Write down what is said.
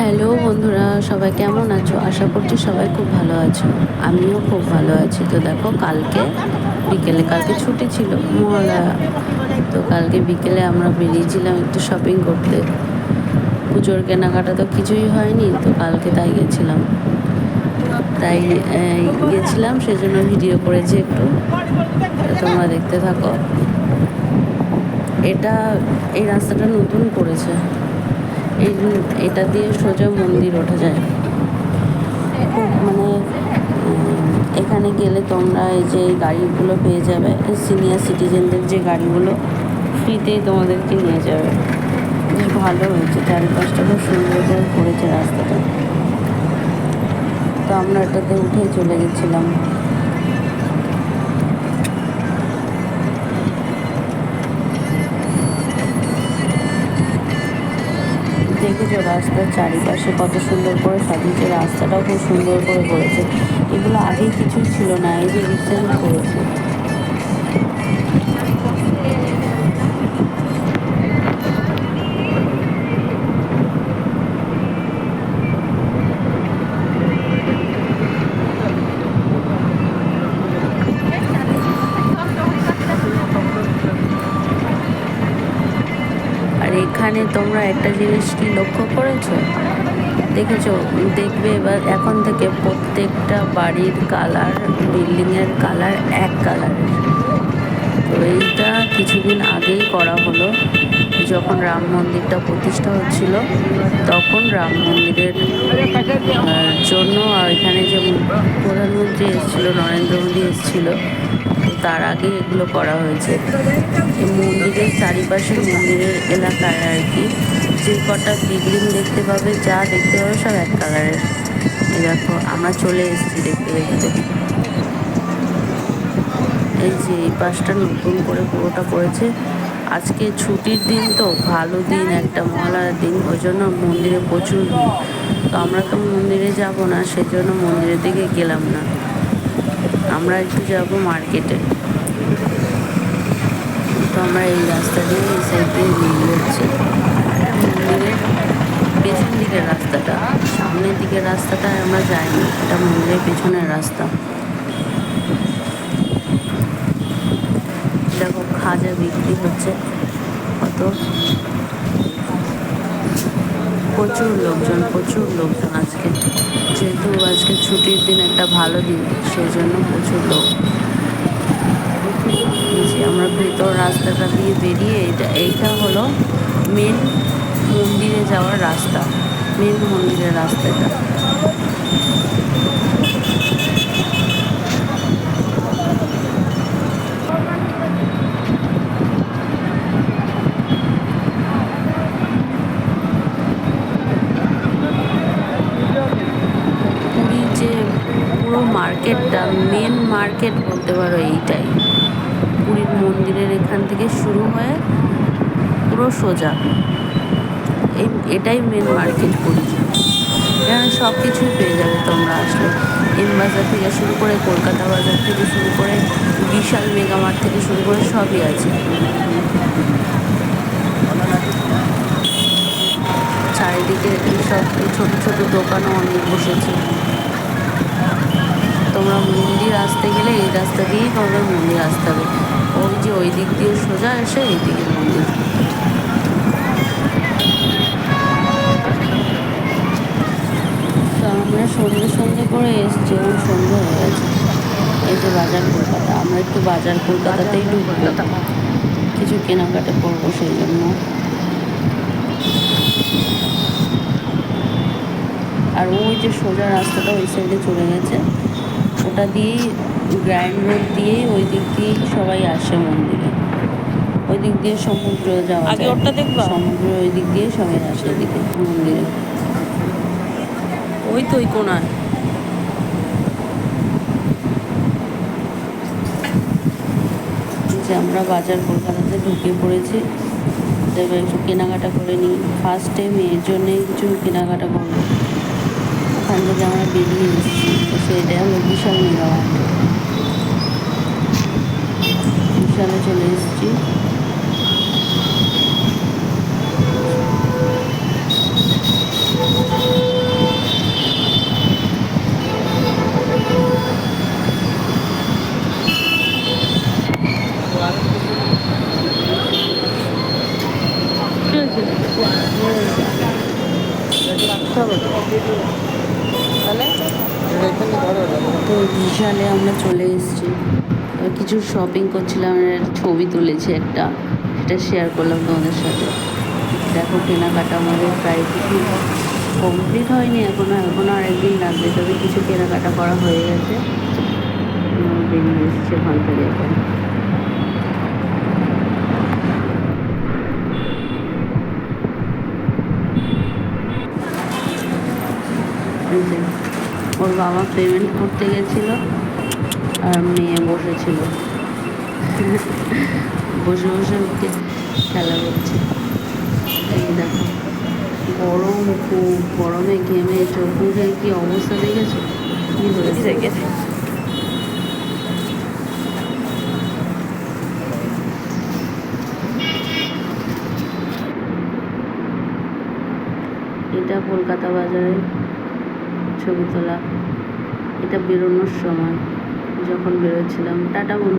Hello বন্ধুরা, সবাই কেমন আছো? আশা করছি সবাই খুব ভালো আছো। আমিও খুব ভালো আছি। তো দেখো, কালকে বিকেলে, কালকে ছুটি ছিল মহালয়া তো কালকে বিকেলে আমরা বেরিয়েছিলাম একটু শপিং করতে। পুজোর কেনাকাটা তো কিছুই হয়নি, তো কালকে তাই গেছিলাম। তাই গেছিলাম, সেজন্য ভিডিও করেছি একটু। তোমরা দেখতে থাকো। এটা, এই রাস্তাটা নতুন করেছে। এই এটা দিয়ে সোজা মন্দির ওঠা যায়। মানে এখানে গেলে তোমরা এই যে গাড়িগুলো পেয়ে যাবে সিনিয়র সিটিজেনদের যে গাড়িগুলো, ফ্রিতেই তোমাদেরকে নিয়ে যাবে। বেশ ভালো হয়েছে, চারিপাশটা খুব সুন্দর করে করেছে রাস্তাটা। তো আমরা এটাতে উঠে চলে গেছিলাম। দেখেছ রাস্তার চারিপাশে কত সুন্দর করে সাজিয়েছে, রাস্তাটাও খুব সুন্দর করে করেছে। এগুলো আগেই কিছুই ছিল না, এই যে রিসেন্ট করেছে। এখানে তোমরা একটা জিনিস কি লক্ষ্য করেছ? দেখেছ? দেখবে এবার এখন থেকে প্রত্যেকটা বাড়ির কালার, বিল্ডিংয়ের কালার এক কালারের। তো এইটা কিছুদিন আগেই করা হলো। যখন রাম মন্দিরটা প্রতিষ্ঠা হচ্ছিল, তখন রাম মন্দিরের এখানে যে প্রধানমন্ত্রী এসেছিল, নরেন্দ্র মোদী এসেছিল, তার আগে এগুলো করা হয়েছে। এই মন্দিরের চারিপাশে মন্দিরের এলাকায় আর কি, যে কটা বিল্ডিং দেখতে পাবে, যা দেখতে পাবে সব এক কালারের। দেখো, আমরা চলে এসেছি দেখতে দেখতে। এই যে এই পাশটা নতুন করে পুরোটা করেছে। আজকে ছুটির দিন তো, ভালো দিন, একটা মহালয়ার দিন, ওই জন্য মন্দিরে প্রচুর তো আমরা তো মন্দিরে যাব না, সেজন্য মন্দিরের দিকে গেলাম না। আমরা একটু যাব মার্কেটে। তো আমরা এই রাস্তা দিয়ে এই সাইড দিয়ে বেরিয়ে যাচ্ছি। মন্দিরের পেছন দিকের রাস্তাটা, সামনের দিকের রাস্তাটা আমরা যাইনি, এটা মন্দিরের পেছনের রাস্তা। দেখো খাজা বিক্রি হচ্ছে, কত? প্রচুর লোকজন প্রচুর লোকজন আজকে। যেহেতু আজকে ছুটির দিন একটা ভালো দিন সেই জন্য প্রচুর লোক। আমরা ভেতর রাস্তাটা দিয়ে বেরিয়ে এটা এইটা হলো মেন মন্দিরে যাওয়ার রাস্তা মেন মন্দিরের রাস্তাটা। মার্কেট বলতে পারো এইটাই। পুরীর মন্দিরের এখান থেকে শুরু হয়ে পুরো সোজা। এই, এটাই মেন মার্কেট পুরীর এখানে সব কিছুই পেয়ে যাবে তোমরা আসলে। এম বাজার থেকে শুরু করে কলকাতা বাজার থেকে শুরু করে বিশাল মেগামার্ট থেকে শুরু করে সবই আছে। চারিদিকে সব ছোট ছোট দোকানও অনেক বসেছে। তোমরা মন্দির আসতে গেলে এই রাস্তা দিয়েই তোমাদের মন্দির আসতে হবে। ওই যে ওই দিক দিয়ে সোজা এসে এই দিকে মন্দির। আমরা সন্ধ্যে সন্ধ্যে করে এসছি এবং সন্ধ্যে হয়ে গেছে। এই যে বাজার কলকাতা, আমরা একটু বাজার কলকাতাতেই ঢুকবো। কিছু কেনাকাটা করব সেই জন্য। আর ওই যে সোজা রাস্তাটা ওই সাইডে চলে গেছে। ওটা দিয়েই গ্র্যান্ড রোড দিয়েই ওই দিক দিয়ে সবাই আসে মন্দিরে। ওই দিক দিয়ে সমুদ্র যাওয়া আগে ওটা দেখবা? সমুদ্র ওই দিক দিয়ে সবাই আসে এদিকে মন্দিরে। ওই তো ওই কোনায়। যে আমরা বাজার কলকাতাতে ঢুকে পড়েছি। একটু কেনাকাটা করে নিই। ফার্স্টে মেয়ের জন্যে কিছু কেনাকাটা করব এখান থেকে আমরা বেরিয়ে এসেছি। তো সেটা হলো বিশাল মেগামার্ট বিশালে চলে এসেছি। Thank you. তো বিশালে আমরা চলে এসেছি। কিছু শপিং করছিলাম ছবি তুলেছি একটা। সেটা শেয়ার করলাম তোমাদের সাথে। দেখো কেনাকাটা আমাদের প্রায় কিছু কমপ্লিট হয়নি এখনও এখনও আর একদিন লাগবে তবে কিছু কেনাকাটা করা হয়ে গেছে। বেরিয়ে এসছে ওখান এই যে, ওর বাবা পেমেন্ট করতে গেছিল আর মেয়ে বসেছিল। বসে বসে ওকে খেলা করছে। এই দেখো গরম খুব গরমে ঘেমে চোখ মুখে কি অবস্থা দেখেছ? কি হয়েছে? এটা কলকাতা বাজারে। ছবি তোলা। এটা বেরোনোর সময়। যখন বেরোচ্ছিলাম টাটা বন্ধু।